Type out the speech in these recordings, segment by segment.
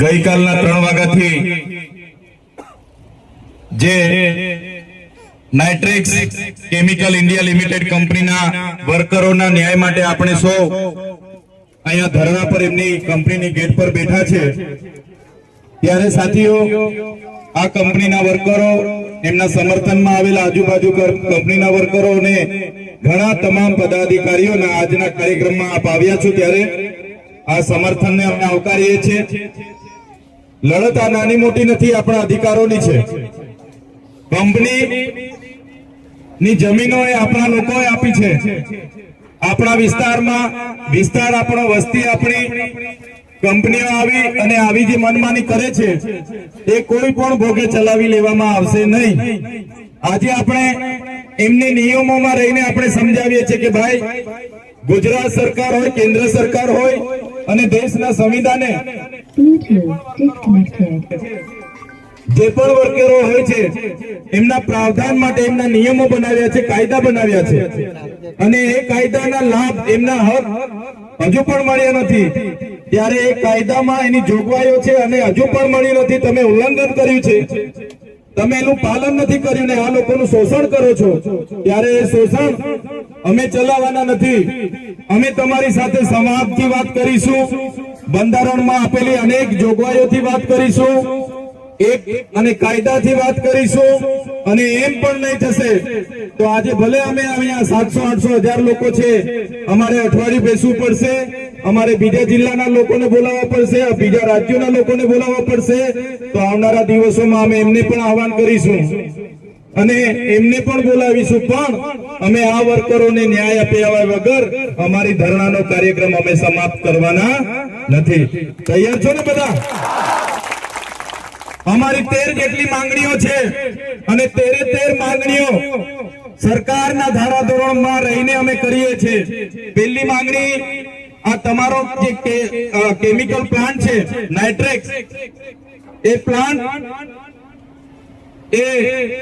ગઈકાલના ત્રણ વાગ્યાથી જે નાઇટ્રિક્સ કેમિકલ ઇન્ડિયા લિમિટેડ કંપનીના વર્કરોના ન્યાય માટે આપણે સૌ અહીંયા ધરણા પર એમની કંપનીની ગેટ પર બેઠા છે. ત્યારે સાથીઓ, આ કંપનીના વર્કરો, એમના સમર્થનમાં આવેલા આજુબાજુ કંપનીના વર્કરો અને ઘણા તમામ પદાધિકારીઓના આજના કાર્યક્રમમાં આપ આવ્યા છો ત્યારે આ સમર્થનને અમે આવકારીએ છીએ. લડત આ નાની મોટી નથી, આપણા અધિકારોની છે. કંપની ની જમીનો એ આપણા લોકોએ આપી છે. આપણા વિસ્તારમાં વિસ્તાર આપણો વસ્તી આપણી કંપનીઓ આવી અને આવી જે મનમાની કરે છે, એ કોઈ પણ ભોગે ચલાવી લેવામાં આવશે નહીં. આજે આપણે એમની નિયમોમાં રહીને આપણે સમજાવીએ છીએ કે ભાઈ, ગુજરાત સરકાર હોય, કેન્દ્ર સરકાર હોય અને દેશના સંવિધાને જે પણ વર્કરો હોય છે એમના પ્રાવધાન માટે એમના નિયમો બનાવ્યા છે કાયદા બનાવ્યા છે. અને એ કાયદાના લાભ એમના હક હજુ પણ મળ્યા નથી. ત્યારે એ કાયદામાં એની જોગવાઈઓ છે અને હજુ પણ મળી નથી. તમે ઉલ્લંઘન કર્યું છે. તમે એનું પાલન નથી કર્યું ને આ લોકોનું શોષણ કરો છો, ત્યારે એ શોષણ અમે ચલાવવાના નથી. અમે તમારી સાથે સમાજથી વાત કરીશું. બંધારણમાં આપેલી અનેક જોગવાઈઓથી વાત કરીશું. એક અને કાયદાથી વાત કરીશું અને એમ પણ નહીં થશે. તો આજે ભલે અમે અહીંયા સાતસો, આઠસો હજાર લોકો છે, અમારે અઠવાડિયું બેસવું પડશે, અમારે બીજા જિલ્લાના લોકોને બોલાવવા પડશે બીજા રાજ્યોના લોકોને બોલાવવા પડશે, તો આવનારા દિવસોમાં અમે એમને પણ આહવાન કરીશું. અને એમને પણ બોલાવીશું, પણ અમે આ વર્કરોને ન્યાય અપાવ્યા વગર અમારી ધરણાનો કાર્યક્રમ અમે સમાપ્ત કરવાના નથી. તૈયાર છો ને બધા? અમારી તેર જેટલી માંગણીઓ છે અને તેરે તેર માંગણીઓ સરકારના ધારાધોરણમાં રહીને અમે કરીએ છીએ. પહેલી માંગણી આ તમારો જે કેમિકલ પ્લાન્ટ છે, નાઇટ્રેક્સ. એ પ્લાન્ટ એ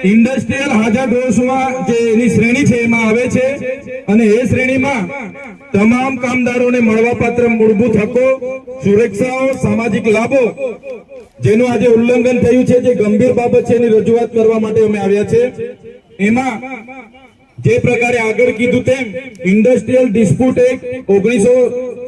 ઇન્ડસ્ટ્રીયલ હાજર ડોઝમાં જે એની શ્રેણી છે એમાં આવે છે અને એ શ્રેણીમાં તમામ કામદારોને મળવાપાત્ર મૂળભૂત હકો, સુરક્ષાઓ, સામાજિક લાભો જેનું આજે ઉલ્લંઘન થયું છે, જે ગંભીર બાબત છે, એની રજૂઆત કરવા માટે અમે આવ્યા છે. એમાં જે પ્રકારે આગળ કીધું તેમ ઇન્ડસ્ટ્રીયલ ડિસ્પ્યુટ એક્ટ ઓગણીસો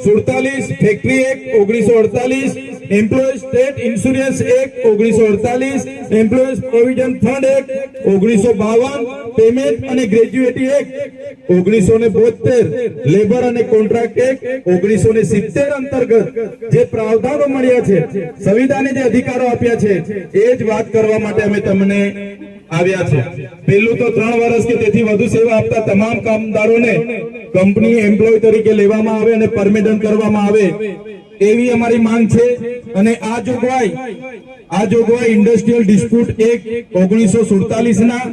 સુડતાલીસ ફેક્ટરી એક્ટ ઓગણીસો અડતાલીસ એમ્પ્લોય સ્ટેટ ઇન્સ્યોરન્સ એક્ટ ઓગણીસો અડતાલીસ એમ્પ્લોય પ્રોવિડન્ટ ફંડ એક્ટ ઓગણીસો બાવન પેમેન્ટ અને ગ્રેજ્યુએટી એક્ટ ઓગણીસો ને બોતેર લેબર અને કોન્ટ્રાક્ટ એક્ટ ઓગણીસો ને સિત્તેર અંતર્ગત જે પ્રાવધાનો મળ્યા છે, સંવિધાને જે અધિકારો આપ્યા છે, એ જ વાત કરવા માટે અમે તમને આવ્યા છે. પહેલું તો ત્રણ વર્ષ કે તેથી વધુ સેવા આપતા તમામ કામદારોને કંપની એમ્પ્લોય તરીકે લેવામાં આવે અને પરમિટન કરવામાં આવે એવી અમારી માંગ છે. અને આ જોગવાઈ આ જોગવાઈ ઇન્ડસ્ટ્રીયલ ડિસ્પ્યુટ એક્ટ ઓગણીસો સુડતાલીસ ના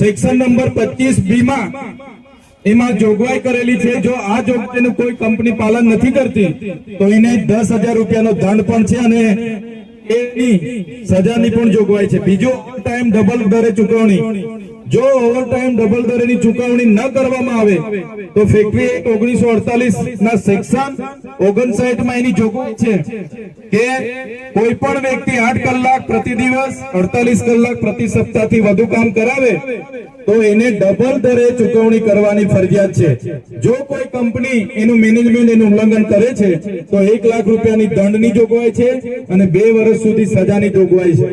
સેક્શન નંબર પચીસ બી માં એમાં જોગવાઈ કરેલી છે. જો આ જોગવાઈનું કોઈ કંપની પાલન નથી કરતી, તો એને દસ હજાર રૂપિયાનો દંડ પણ છે અને સજાની પણ જોગવાઈ છે. બીજો ટાઈમ ડબલ દરે ચૂકવણી. જો ઓવર ટાઈમ ડબલ દરેની ચૂકવણી ન કરવામાં આવે, તો ફેક્ટરી એક્ટ ઓગણીસો અડતાલીસ ના સેક્શન ઓગણસાઠમાં એની જોગવાઈ છે. કે કોઈ પણ વ્યક્તિ આઠ કલાક પ્રતિ દિવસ, અડતાલીસ કલાક પ્રતિ સપ્તાહથી વધુ કામ કરાવે તો એને ડબલ દરે ચૂકવણી કરવાની ફરજિયાત છે. જો કોઈ કંપની એનું મેનેજમેન્ટ એનું ઉલ્લંઘન કરે છે, તો એક લાખ રૂપિયાની દંડની જોગવાઈ છે અને બે વર્ષ સુધી સજાની જોગવાઈ છે.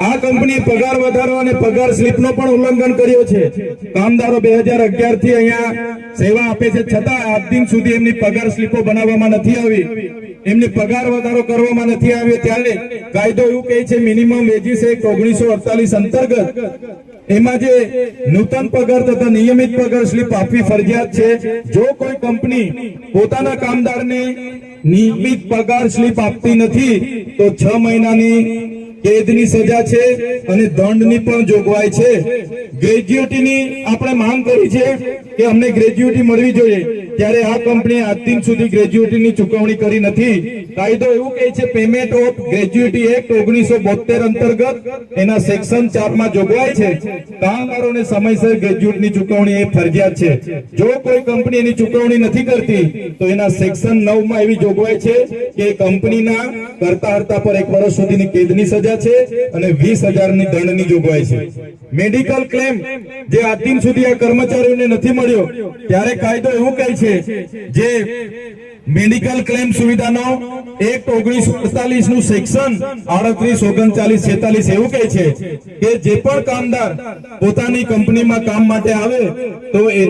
આ કંપની પગાર વધારો અને પગાર સ્લીપનો પણ ઉલ્લંઘન કર્યો છે. કામદારો બે હજાર અગિયારથી અહીંયા સેવા આપે છે. છતાં આજ દિન સુધી એમની પગાર સ્લીપો બનાવવામાં નથી આવી. એમની પગાર વધારો કરવામાં નથી આવ્યો ત્યારે કાયદો એવું કહે છે મિનિમમ વેજીસ એક્ટ ઓગણીસો અડતાલીસ અંતર્ગત. એમાં જે નૂતન પગાર તથા નિયમિત પગાર સ્લીપ આપવી ફરજિયાત છે, જો કોઈ કંપની પોતાના કામદારને નિયમિત પગાર સ્લીપ આપતી નથી, તો છ મહિનાની કેદની સજા છે અને દંડની પણ જોગવાઈ છે. ગ્રેજ્યુટીની આપણે માંગ કરી છે કે અમને ગ્રેજ્યુટી મળવી જોઈએ. ત્યારે આ કંપની આજ દિન સુધી ગ્રેજ્યુટીની ચૂકવણી કરી નથી. કાયદો એવું કહે છે પેમેન્ટ ઓફ ગ્રેજ્યુટી એક્ટ ઓગણીસો બોતેર અંતર્ગત એના સેક્શન ચારમાં જોગવાઈ છે, કામદારોને સમયસર ગ્રેજ્યુટની ચૂકવણી એ ફરજિયાત છે. જો કોઈ કંપની એની ચૂકવણી નથી કરતી, તો એના સેક્શન નવમાં એવી જોગવાઈ છે કે કંપનીના કરતા હરતા પર એક વર્ષ સુધીની કેદની સજા છે અને વીસ હજારની દંડની જોગવાઈ છે. મેડિકલ ક્લેમ જે આજ સુધી આ કર્મચારીઓને નથી મળ્યો, ત્યારે કાયદો એવું કહે છે, જે મેડિકલ ક્લેમ સુવિધાનો એક ઓગણીસો અડતાલીસનું સેક્શન આડત્રીસ, ઓગણચાલીસ, છેતાલીસ એવું કહે છે કે જે પણ કામદાર પોતાની કંપનીમાં કામ માટે આવે તો એ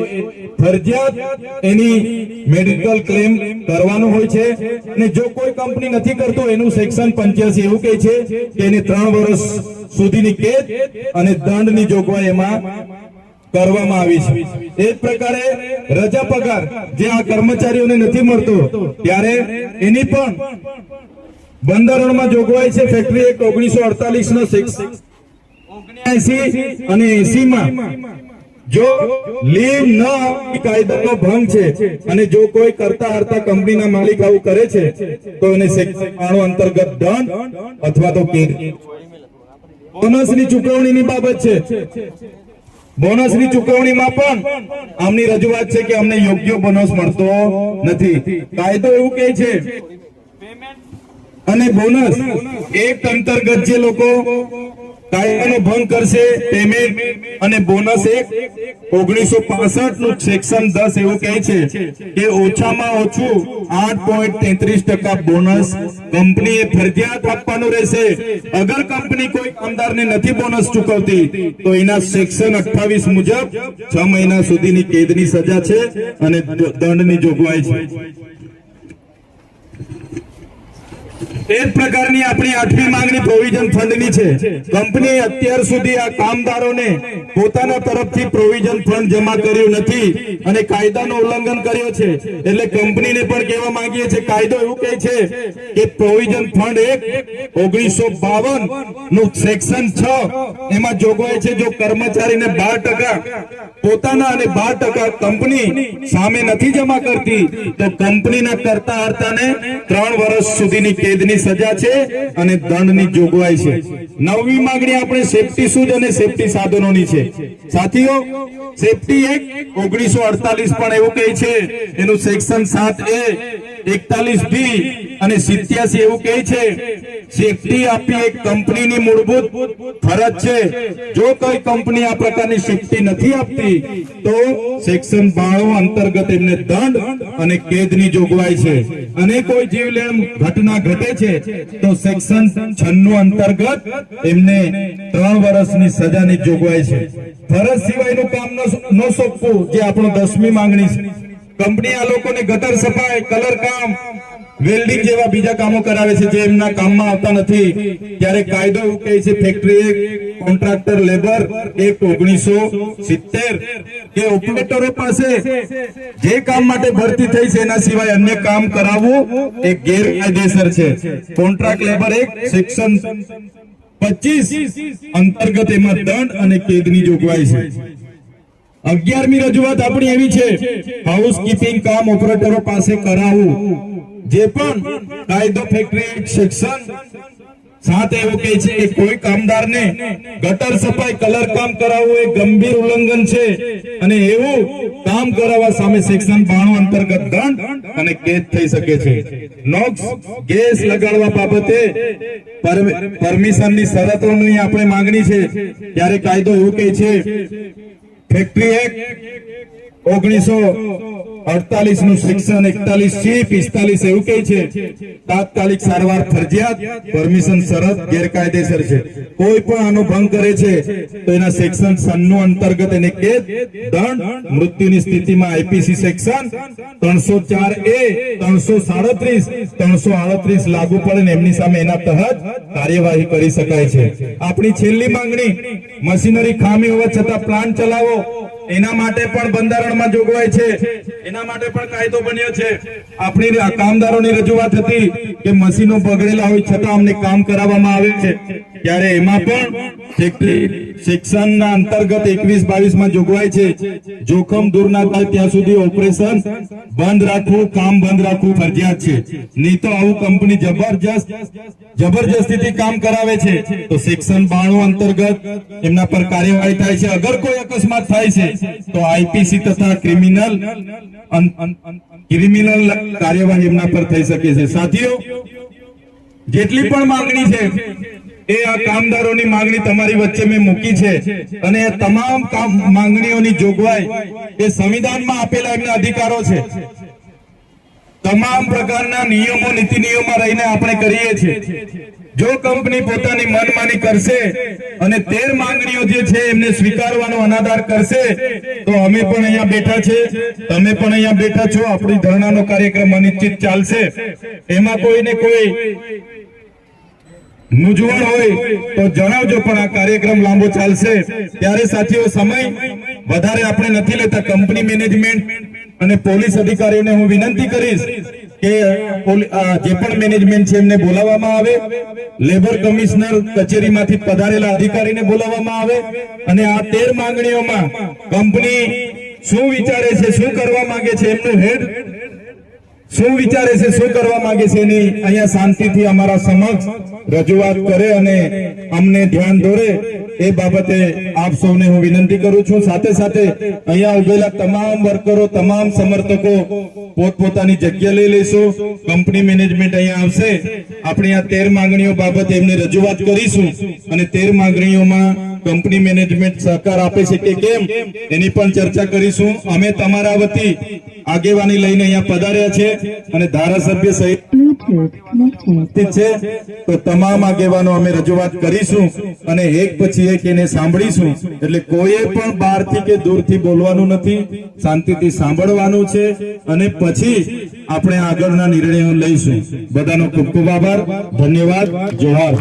ફરજિયાત એની મેડિકલ ક્લેમ કરવાનું હોય છે. અને જો કોઈ કંપની નથી કરતો, એનું સેક્શન પંચ્યાસી એવું કહે છે કે એને ત્રણ વર્ષ સુધીની કેદ અને દંડની જોગવાઈ એમાં કરવામાં આવી છે. એ જ પ્રકારે રજા પગાર જે આ કર્મચારીઓને નથી મળતો, ત્યારે એની પણ બંધારણમાં જોગવાઈ છે ફેક્ટરી એક્ટ ઓગણીસો અડતાલીસ નો સેક્શન અને એસી માં જો લીવ ન કાયદાનો ભંગ છે અને જો કોઈ કરતા હરતા કંપનીના માલિક આવું કરે છે, તો એને સેક્શન અંતર્ગત દંડ અથવા તો કેદ. બોનસની ચૂકવણીની બાબત છે. બોનસની ચૂકવણીમાં પણ આમની રજૂઆત છે કે અમને યોગ્ય બોનસ મળતો નથી. કાયદો એવું કહે છે. અને બોનસ એક અંતર્ગત જે લોકો કાયદાનો ભંગ કરશે પેમેન્ટ અને બોનસ એક ઓગણીસો પાસઠનું સેક્શન દસ એવું કહે છે કે ઓછામાં ઓછું આઠ પોઈન્ટ તેત્રીસ ટકા બોનસ કંપનીએ ફરજિયાત આપવાનું રહેશે. અગર કંપની કોઈ કામદારને નથી બોનસ ચૂકવતી, તો એના સેક્શન અઠ્ઠાવીસ મુજબ છ મહિના સુધીની કેદની સજા છે અને દંડની જોગવાઈ છે. એ પ્રકારની આપણી આઠમી માંગણી પ્રોવિઝન ફંડની છે. કંપની અત્યાર સુધી આ કામદારોને પોતાના તરફથી પ્રોવિઝન ફંડ જમા કર્યું નથી અને કાયદાનો ઉલ્લંઘન કર્યો છે. એટલે કંપનીને પણ કહેવા માંગીએ છીએ, કાયદો એવું કહે છે કે પ્રોવિઝન ફંડ એક ઓગણીસો બાવનનું સેક્શન છ એમાં જોગવાઈ છે, જો કર્મચારીને બાર ટકા, પોતાના અને બાર ટકા કંપની સામે નથી જમા કરતી, તો કંપનીના કરતા હર્તાને ત્રણ વર્ષ સુધીની કેદની સજા છે અને દંડની જોગવાઈ છે. નવમી માંગણી આપણે સેફટી શૂઝ અને સેફટી સાધનોની છે. સાથીઓ સેફટી એક્ટ ઓગણીસો અડતાલીસ પણ એવું કહે છે, એનું સેક્શન સાત એ એકતાલીસ બી અને સિત્યાસી એવું કહે છે સેફટી આપી એક કંપનીની મૂળભૂત ફરજ છે. જો કોઈ કંપની આ પ્રકારની સેફટી નથી આપતી, તો સેક્શન બાણું અંતર્ગત એમને દંડ અને કેદની જોગવાઈ છે. અને કોઈ જીવલેણ ઘટના ઘટે છે, તો સેક્શન છન્નું અંતર્ગત એમને ત્રણ વર્ષની સજાની જોગવાઈ છે. ફરજ સિવાયનું કામ ન સોંપવું, જે આપણો દસમી માંગણી છે. કંપની આ લોકોને ગટર સફાઈ, કલર કામ વેલ્ડિંગ જેવા બીજા કામો કરાવે છે જે એમના કામમાં આવતા નથી. ત્યારે કાયદો એવું કહે છે ફેક્ટરી કોન્ટ્રાક્ટર લેબર એક ઓગણીસો સિત્તેર. કે ઓપરેટરો પાસે જે કામ માટે ભરતી થઈ છે, એના સિવાય અન્ય કામ કરાવવું એ ગેરકાયદેસર છે. કોન્ટ્રાક્ટ લેબર એક સેક્શન પચીસ અંતર્ગત એમાં દંડ અને કેદની જોગવાઈ છે. અગિયારમી રજૂઆત આપણી એવી છે હાઉસ કીપિંગ કામ ઓપરેટરો પાસે કરાવવું. જે પણ કાયદો ફેક્ટરી સેક્શન સાથે એવું કહે છે કે કોઈ કામદારને ગટર સફાઈ, કલર કામ કરાવવું એ ગંભીર ઉલ્લંઘન છે. અને એવું કામ કરાવવા સામે સેક્શન બાણું અંતર્ગત દંડ અને કેદ થઈ શકે છે. નોક્સ ગેસ લગાડવા બાબતે પરમિશનની શરતોની આપણે માંગણી છે. ત્યારે કાયદો એવું કહે છે ફેક્ટરી એક્ટ ઓગણીસો અડતાલીસનું શિક્ષણ, એકતાલીસ સી પિસ્તાલીસ એવું કહે છે. તાત્કાલિક સારવાર ફરજિયાત, પરમિશન શરત, ગેરકાયદેસર છે. કોઈ પણ આનો ભંગ કરે છે, તો એના સેક્શન સન્નું અંતર્ગત એને કેદ, દંડ, મૃત્યુની સ્થિતિમાં આઈપીસી સેક્શન ત્રણસો ચાર એ, ત્રણસો સાડત્રીસ, ત્રણસો આડત્રીસ લાગુ પડે ને એમની સામે એના તહત કાર્યવાહી કરી શકાય છે. આપણી છેલ્લી માંગણી, મશીનરી ખામી હોવા છતાં પ્લાન્ટ ચલાવો. એના માટે પણ બંધારણમાં જોગવાઈ છે. એના માટે પણ કાયદો બન્યો છે. આપણી કામદારોની રજૂઆત હતી કે મશીનો બગડેલા હોય છતાં અમને કામ કરાવવામાં આવે છે. ત્યારે એમાં પણ શિક્ષણના અંતર્ગત એકવીસ બાવીસમાં જોગવાઈ છે. જોખમ દૂર ના થાય ત્યાં સુધી ઓપરેશન બંધ રાખવું, કામ બંધ રાખવું ફરજિયાત છે. નહીં તો આવું કંપની જબરજસ્ત, જબરજસ્તીથી કામ કરાવે છે. તો સેક્શન બાણું અંતર્ગત એમના પર કાર્યવાહી થાય છે. અગર કોઈ અકસ્માત થાય છે, તો આઈપીસી તથા ક્રિમિનલ ક્રિમિનલ કાર્યવાહી એમના પર થઈ શકે છે. સાથીઓ, જેટલી પણ માંગણી છે એ આ કામદારોની માંગણી તમારી વચ્ચે મેં મૂકી છે. અને તમામ માંગણીઓની જોગવાઈ એ સંવિધાનમાં આપેલા એમના અધિકારો છે. તમામ પ્રકારના નિયમો, નીતિ નિયમો રહીને આપણે કરીએ છીએ. જો કંપની પોતાની મનમાની કરશે અને તેર માંગણીઓ જે છે એમને સ્વીકારવાનો અનાદાર કરશે, તો અમે પણ અહીંયા બેઠા છે. તમે પણ અહીંયા બેઠા છો. આપણી ધરણાનો કાર્યક્રમ અનિશ્ચિત ચાલશે. એમાં કોઈને કોઈ મૂંઝવણ હોય તો જણાવજો પણ આ કાર્યક્રમ લાંબો ચાલશે. ત્યારે સાથીઓ, સમય વધારે આપણે નથી લેતા. કંપની મેનેજમેન્ટ અને પોલીસ અધિકારીઓને હું વિનંતી કરીશ કે જે પણ મેનેજમેન્ટ છે એમને બોલાવવામાં આવે. લેબર કમિશનર કચેરીમાંથી પધારેલા અધિકારીને બોલાવવામાં આવે અને આ તેર માંગણીઓમાં કંપની શું વિચારે છે, શું કરવા માંગે છે, એમનું હેડ શું વિચારે છે, શું કરવા માંગે છે એની અહીંયા શાંતિથી અમારા સમક્ષ રજૂઆત કરે અને અમને ધ્યાન દોરે એ બાબતે આપ સૌને હું વિનંતી કરું છું. સાથે સાથે અહીંયા ઉભેલા તમામ વર્કરો, તમામ સમર્થકો પોતપોતાની જગ્યા લઈ લઈશું. કંપની મેનેજમેન્ટ અહીંયા આવશે. આપણે આ તેર માંગણીઓ બાબતે એમને રજૂઆત કરીશું અને તેર માંગણીઓમાં કંપની મેનેજમેન્ટ સહકાર આપે છે કે કેમ, એની પણ ચર્ચા કરીશું. અમે તમારા વતી આગેવાની લઈને અહીંયા પધાર્યા છે અને ધારાસભ્ય સહિત છે. તો તમામ આગેવાનો અમે રજૂઆત કરીશું અને એક પછી એક એને સાંભળીશું. એટલે કોઈએ પણ બહારથી કે દૂરથી બોલવાનું નથી, શાંતિથી સાંભળવાનું છે અને પછી આપણે આગળના નિર્ણયો લઈશું. બધાનો ખૂબ ખૂબ આભાર. ધન્યવાદ. જોહાર.